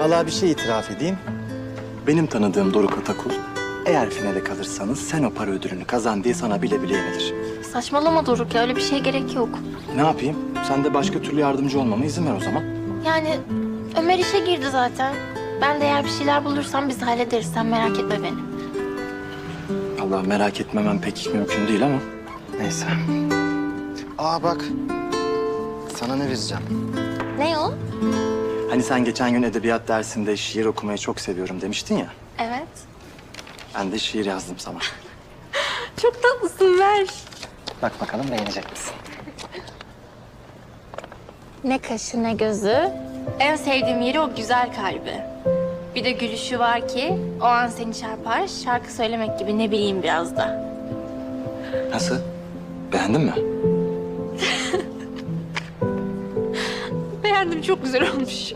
Vallahi bir şey itiraf edeyim. Benim tanıdığım Doruk Atakul, eğer finale kalırsanız sen o para ödülünü kazan diye sana bile bile yenilir. Saçmalama Doruk ya öyle bir şeye gerek yok. Ne yapayım? Sen de başka türlü yardımcı olmama izin ver o zaman. Yani Ömer işe girdi zaten. Ben de eğer bir şeyler bulursam biz hallederiz. Sen merak etme beni. Allah merak etmemem pek mümkün değil ama. Neyse. Aa bak. Sana ne vereceğim? Ne o? Hani sen geçen gün edebiyat dersinde şiir okumayı çok seviyorum demiştin ya. Evet. Ben de şiir yazdım sana. Çok tatlısın ver. Bak bakalım beğenecek misin? Ne kaşı ne gözü. En sevdiğim yeri o güzel kalbi. Bir de gülüşü var ki o an seni çarpar. Şarkı söylemek gibi ne bileyim biraz da. Nasıl? Beğendin mi? Beğendim çok güzel olmuş.